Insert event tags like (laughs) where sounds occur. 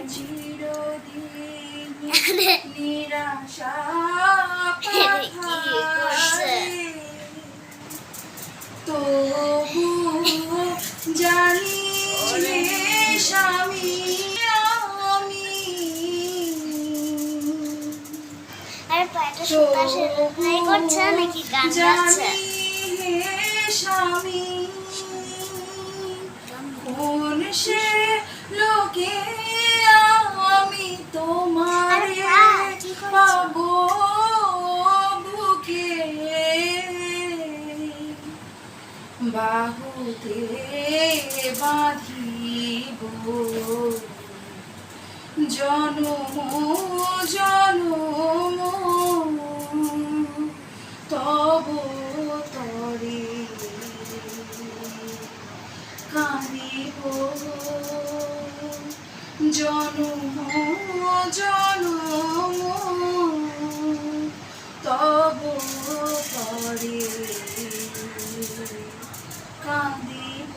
(laughs) তবু জানি স্বামী করছে? নাকি গান গাচ্ছে? জানি হে স্বামী কোন সে বাহুতে বাঁধিব। জনম জনম তব তরে কাঁদিব। জনম জনম তব তরে কাঁদিব